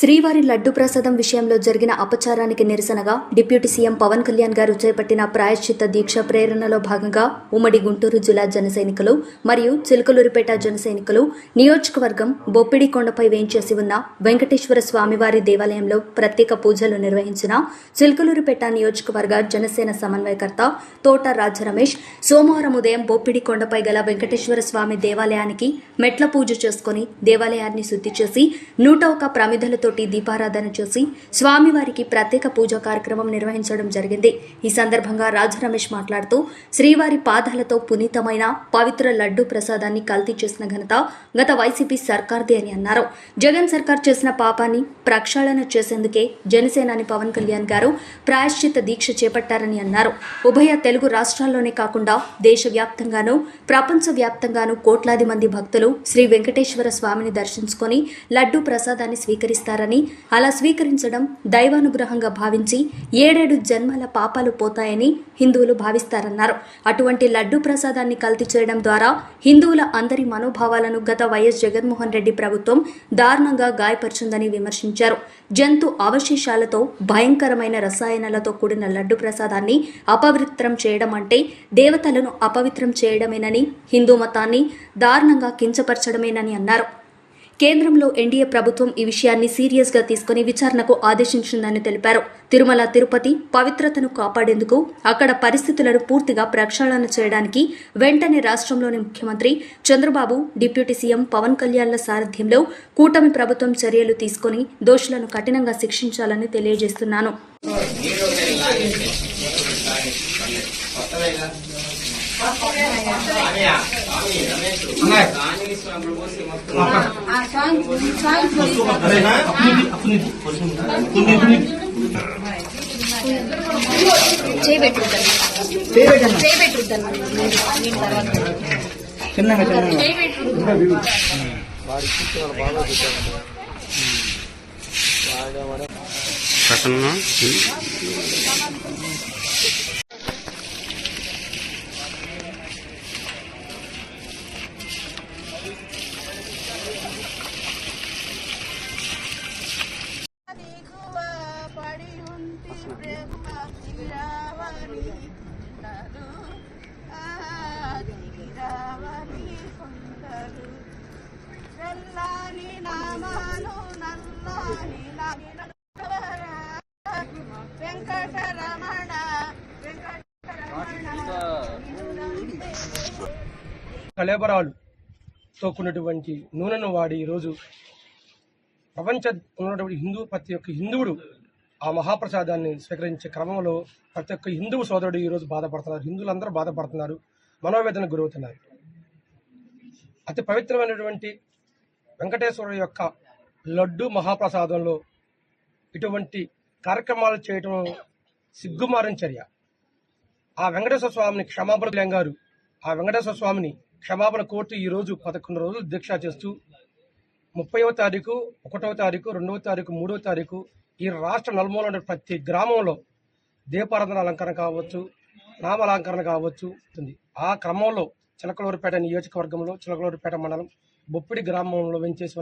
శ్రీవారి లడ్డు ప్రసాదం విషయంలో జరిగిన అపచారానికి నిరసనగా డిప్యూటీ సీఎం పవన్ కళ్యాణ్ గారు చేపట్టిన ప్రాయశ్చిత్త దీక్ష ప్రేరణలో భాగంగా ఉమ్మడి గుంటూరు జిల్లా జనసైనికులు మరియు చిలుకలూరిపేట జనసైనికులు నియోజకవర్గం బొప్పిడి కొండపై వేయించేసి ఉన్న వెంకటేశ్వర స్వామివారి దేవాలయంలో ప్రత్యేక పూజలు నిర్వహించిన చిలుకలూరిపేట నియోజకవర్గ జనసేన సమన్వయకర్త తోట రాజరమేష్ సోమవారం ఉదయం బొప్పిడి కొండపై గల వెంకటేశ్వర స్వామి దేవాలయానికి మెట్ల పూజ చేసుకుని దేవాలయాన్ని శుద్ధి చేసి నూట ఒక తోటి దీపారాధన చేసి స్వామివారికి ప్రత్యేక పూజా కార్యక్రమం నిర్వహించడం జరిగింది. ఈ సందర్భంగా రాజ రమేష్ మాట్లాడుతూ శ్రీవారి పాదాలతో పునీతమైన పవిత్ర లడ్డు ప్రసాదాన్ని కల్తీ చేసిన ఘనత గత వైసీపీ సర్కార్దే అని అన్నారు. జగన్ సర్కార్ చేసిన పాపాన్ని ప్రక్షాళన చేసేందుకే జనసేనాని పవన్ కళ్యాణ్ గారు ప్రాయశ్చిత్త దీక్ష చేపట్టారని అన్నారు. ఉభయ తెలుగు రాష్ట్రాల్లోనే కాకుండా దేశవ్యాప్తంగానూ ప్రపంచవ్యాప్తంగానూ కోట్లాది మంది భక్తులు శ్రీ వెంకటేశ్వర స్వామిని దర్శించుకొని లడ్డూ ప్రసాదాన్ని స్వీకరిస్తారని అలా స్వీకరించడం దైవానుగ్రహంగా భావించి ఏడేడు జన్మల పాపాలు పోతాయని హిందువులు భావిస్తారన్నారు. అటువంటి లడ్డూ ప్రసాదాన్ని కల్తీ చేయడం ద్వారా హిందువుల అందరి మనోభావాలను గత వైఎస్ జగన్మోహన్ రెడ్డి ప్రభుత్వం దారుణంగా గాయపరిచిందని విమర్శించారు. జంతు అవశేషాలతో భయంకరమైన రసాయనాలతో కూడిన లడ్డు ప్రసాదాన్ని అపవిత్రం చేయడం అంటే దేవతలను అపవిత్రం చేయడమేనని హిందూ మతాన్ని దారుణంగా కించపరచడమేనని అన్నారు. కేంద్రంలో ఎన్డీఏ ప్రభుత్వం ఈ విషయాన్ని సీరియస్గా తీసుకుని విచారణకు ఆదేశించిందని తెలిపారు. తిరుమల తిరుపతి పవిత్రతను కాపాడేందుకు అక్కడ పరిస్థితులను పూర్తిగా ప్రక్షాళన చేయడానికి వెంటనే రాష్ట్రంలోని ముఖ్యమంత్రి చంద్రబాబు డిప్యూటీ సీఎం పవన్ కళ్యాణ్ల సారథ్యంలో కూటమి ప్రభుత్వం చర్యలు తీసుకుని దోషులను కఠినంగా శిక్షించాలని తెలియజేస్తున్నాను. చిన్నగా చిన్నగా ప్రసన్న ఉంటి తోకున్నటువంటి కొందరు తెల్లని నామాను నల్లని వెంకటరమణ నూనెను వాడి ఈరోజు ప్రపంచ ఉన్నటువంటి హిందూ ప్రతి ఒక్క హిందువుడు ఆ మహాప్రసాదాన్ని స్వీకరించే క్రమంలో ప్రతి ఒక్క హిందువు సోదరుడు ఈరోజు బాధపడుతున్నారు. హిందువులందరూ బాధపడుతున్నారు. మనోవేదనకు గురవుతున్నారు. అతి పవిత్రమైనటువంటి వెంకటేశ్వరుడు యొక్క లడ్డు మహాప్రసాదంలో ఇటువంటి కార్యక్రమాలు చేయటం సిగ్గుమారిన చర్య. ఆ వెంకటేశ్వర స్వామిని క్షమాపణ గారు ఆ వెంకటేశ్వర స్వామిని క్షమాపణ కోర్టు ఈ రోజు పదకొండు రోజులు దీక్ష చేస్తూ ముప్పైవ తారీఖు ఒకటవ తారీఖు రెండవ తారీఖు మూడవ తారీఖు ఈ రాష్ట్ర నలుమూల ప్రతి గ్రామంలో దీపారాధన అలంకరణ కావచ్చు నామాలంకరణ కావచ్చు ఉంది. ఆ క్రమంలో చిలకలూరుపేట నియోజకవర్గంలో చిలకలూరుపేట మండలం బొప్పిడి గ్రామంలో వెంచేసి